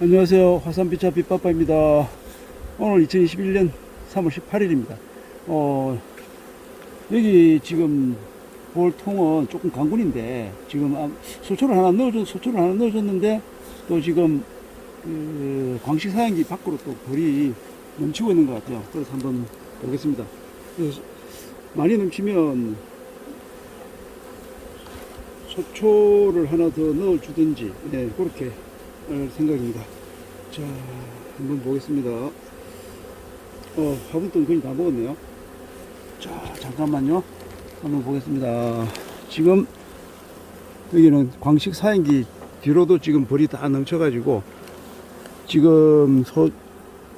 안녕하세요. 화산비차 빛바빠입니다. 오늘 2021년 3월 18일입니다. 어, 여기 지금 볼 통은 조금 강군인데, 지금 아, 소초를 하나 넣어줬, 소초를 하나 넣어줬는데, 또 지금, 그, 광식 사양기 밖으로 또 불이 넘치고 있는 것 같아요. 그래서 한번 보겠습니다. 많이 넘치면, 소초를 하나 더 넣어주든지, 네, 그렇게 할 생각입니다. 자, 한번 보겠습니다. 어, 화분돈 거의 다 먹었네요. 자, 잠깐만요. 한번 보겠습니다. 지금 여기는 광식 사행기 뒤로도 지금 벌이 다 넘쳐가지고 지금 소,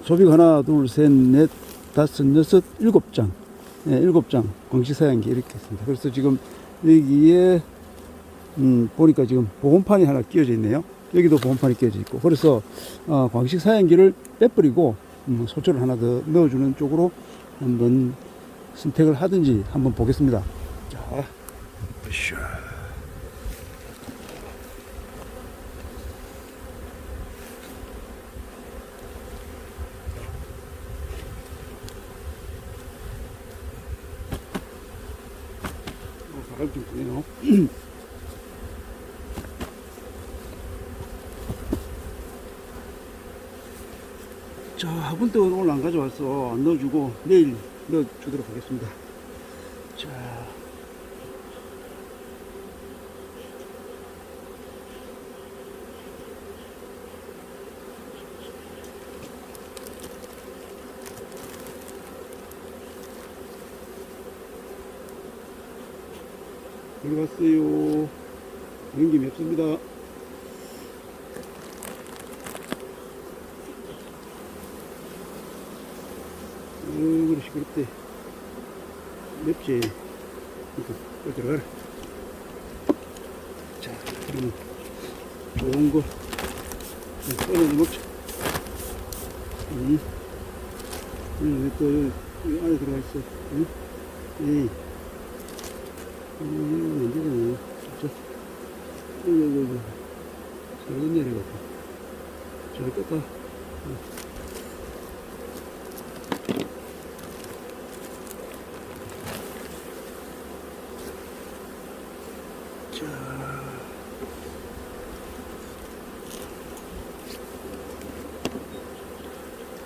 소비가 하나, 둘, 셋, 넷, 다섯, 여섯, 일곱 장. 네, 일곱 장 광식 사행기 이렇게 있습니다. 그래서 지금 여기에 음, 보니까 지금 보온판이 하나 끼워져 있네요. 여기도 보온판이 끼워져 있고. 그래서, 어, 광식 사양기를 빼버리고, 음, 소초를 하나 더 넣어주는 쪽으로 한번 선택을 하든지 한번 보겠습니다. 자, 으쌰. 어, 바람 좀 부네요. 자, 화분떡은 오늘 안 가져왔어. 안 넣어주고 내일 넣어주도록 하겠습니다. 자. 들어갔어요. 연기 맵습니다. 으그러 시끄럽대. 맵지. 이거, 들어가라. 자, 그러면 좋은 거, 꺼내서 먹자. 응. 응, 왜또 여기, 여기 안에 들어가 있어. 응? 에이. 음, 안 되잖아. 진짜. 이거, 이거, 이거. 잘못 내려갔다. 잘 껐다. 자.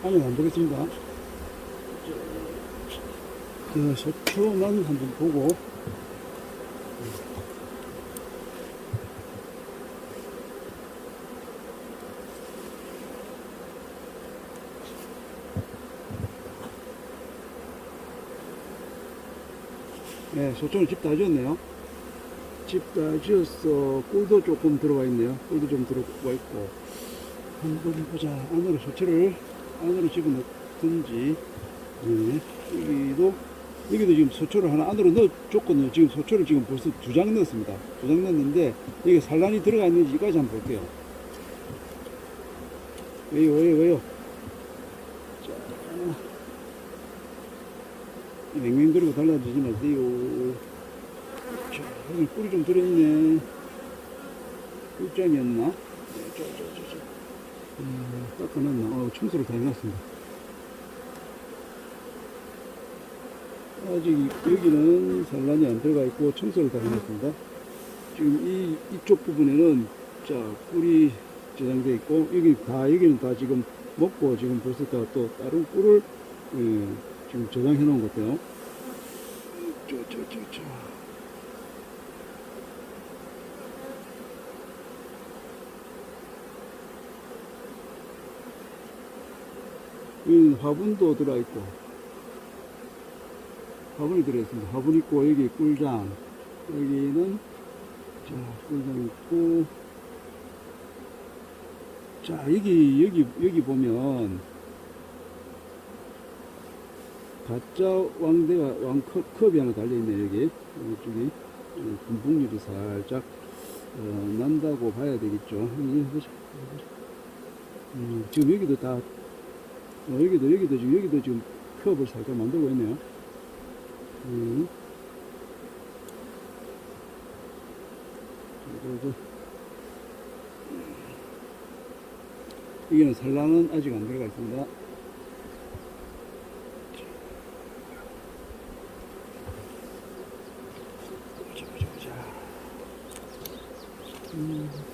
화면 안 보겠습니다. 자, 소초만 한번 보고. 네, 소초는 집다 지었네요. 집다 지었어. 꿀도 조금 들어와 있네요. 꿀도 좀 들어와 있고. 한번 보자. 안으로 소초를 안으로 집어넣든지. 네. 여기도, 여기도 지금 소초를 하나 안으로 넣어줬거든요. 지금 소초를 지금 벌써 두 장 넣었습니다. 두 장 넣었는데, 여기 산란이 들어가 있는지까지 한번 볼게요. 왜요, 왜요, 왜요? 냉면 들고 달라지지 마세요. 자, 여기 꿀이 좀 들어있네. 꿀장이었나? 네, 저, 저, 저, 저. 음, 닦아놨나? 어, 청소를 다 해놨습니다. 아직 여기는 산란이 안 들어가 있고 청소를 다 해놨습니다. 지금 이, 이쪽 부분에는 자, 꿀이 저장되어 있고, 여기 다, 여기는 다 지금 먹고 지금 벌써 다 또 다른 꿀을 예, 지금 저장해 놓은 것 같아요. 저, 저, 저, 저. 여기 화분도 들어있고, 화분이 들어있습니다. 화분 있고, 여기 꿀장, 여기는, 자, 꿀장 있고, 자, 여기, 여기, 여기 보면, 가짜 왕대가, 왕컵, 컵이 하나 달려있네, 여기. 이쪽이. 어, 분봉률이 살짝, 어, 난다고 봐야 되겠죠. 음, 지금 여기도 다, 어, 여기도, 여기도 지금, 여기도 지금 컵을 살짝 만들고 있네요. 음. 여기는 산란은 아직 안 들어가 있습니다. 음.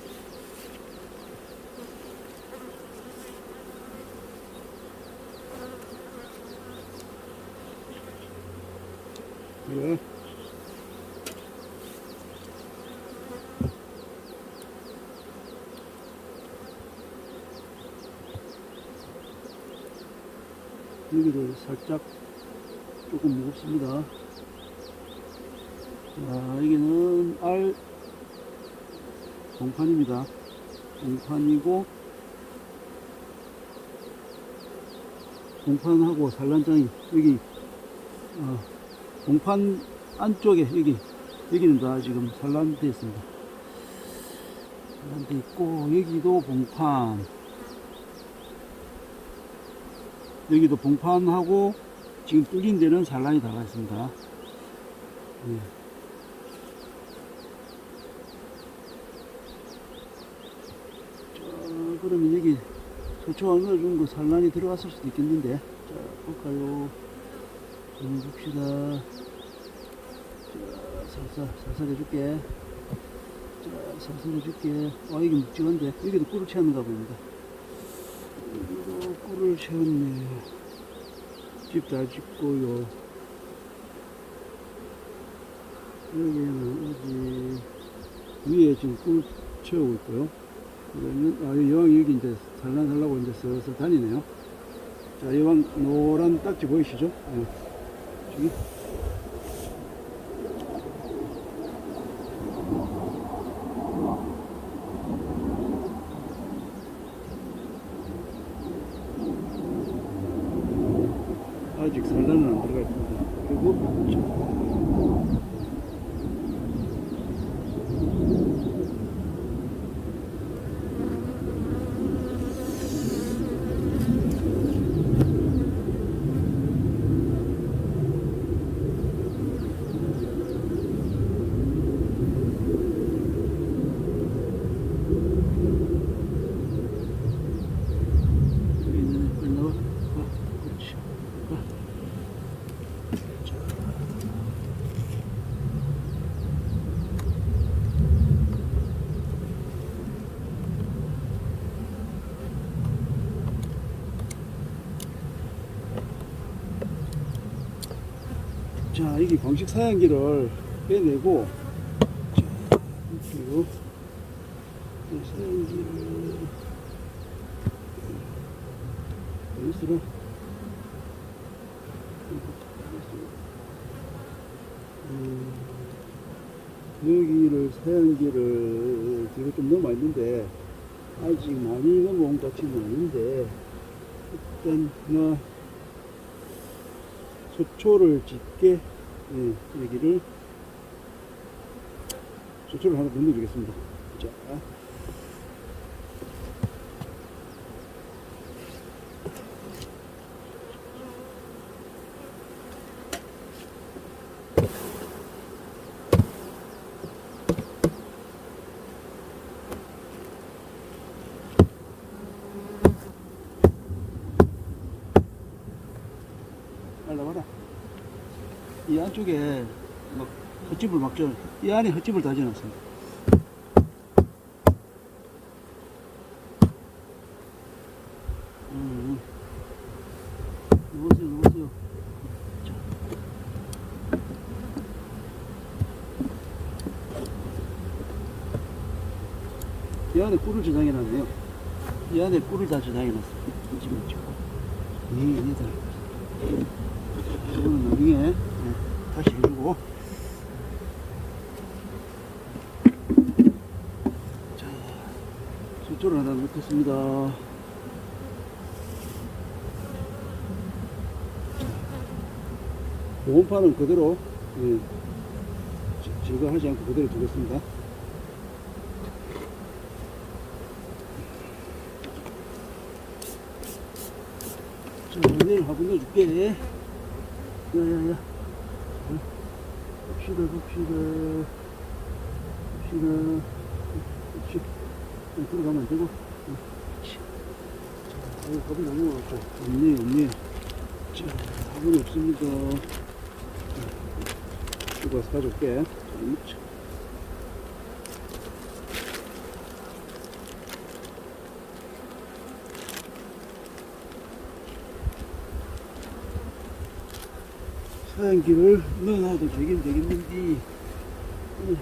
그래. 여기도 살짝 조금 무겁습니다. 자, 여기는 알 공판입니다. 공판이고 공판하고 산란장이 여기 어, 공판 안쪽에 여기 여기는 다 지금 산란되어 있습니다. 산란되어 있고 여기도 봉판 여기도 봉판하고 지금 뚫린 데는 산란이 들어가 있습니다. 예. 자, 그러면 여기 소초 어느 정도 산란이 들어갔을 수도 있겠는데, 자, 볼까요? 봅시다. 자, 살살, 살살 해줄게. 자, 살살 해줄게. 아, 여기 묵직한데, 여기도 꿀을 채웠는가 봅니다. 여기도 꿀을 채웠네. 집잘 짓고요. 여기는 어디, 위에 지금 꿀 채우고 있고요. 그러면, 아, 이 여왕이 여기 이제 살란하려고 이제 슬슬 다니네요. 자, 여왕 노란 딱지 보이시죠? 예. 저기. 아직 산란은 안 들어가 있습니다. 그리고 저- 여기 있는 애 빨리 나와. 아, 그렇지. 아. 자. 자, 여기 광식 사양기를 빼내고, 자, 그리고 이 사양기를 여기서 음, 여기를 사양기를 뒤로 좀 넘어 있는데 아직 많이 넘어온 것 같지는 않은데 일단 하나 소초를 짓게 예, 여기를 소초를 하나 넣어주겠습니다. 자. 이 안쪽에 막 헛집을 막 저, 이 안에 헛집을 다 지어놨습니다. 음. 자. 이 안에 꿀을 저장해 놨네요. 이 안에 꿀을 다 저장해 놨어요. 이 집은 지금. 이, 얘들. 이거는 나중에 네, 다시 해주고 자 수초를 하나 넣겠습니다. 보온판은 그대로 예, 제- 제거하지 않고 그대로 두겠습니다. 자 내일 화분 넣어줄게. 야야야 봅시다 봅시다 봅시다 그렇지 어, 들어가면 안 되고 어, 밥이 너무 많고. 없네, 없네. 자, 화분이 없습니다. 자, 이거 와서 가져올게. 자, 사양기를 넣어놔도 되긴 되겠는데. 음.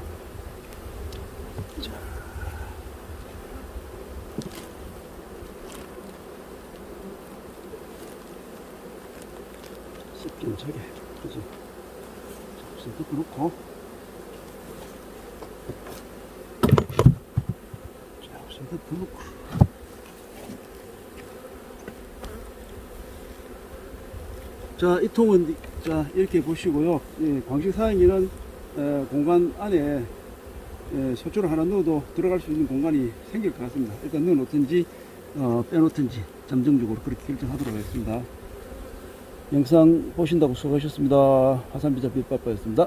자. 습긴 차게. 우선 덮어놓고. 자, 우선 덮어놓고. 자, 이 통은, 자, 이렇게 보시고요. 예, 광식 사양기는 에, 공간 안에 예, 소초를 하나 넣어도 들어갈 수 있는 공간이 생길 것 같습니다. 일단 넣어놓든지, 어, 빼놓든지, 잠정적으로 그렇게 결정하도록 하겠습니다. 영상 보신다고 수고하셨습니다. 화산비자 빛바빠였습니다.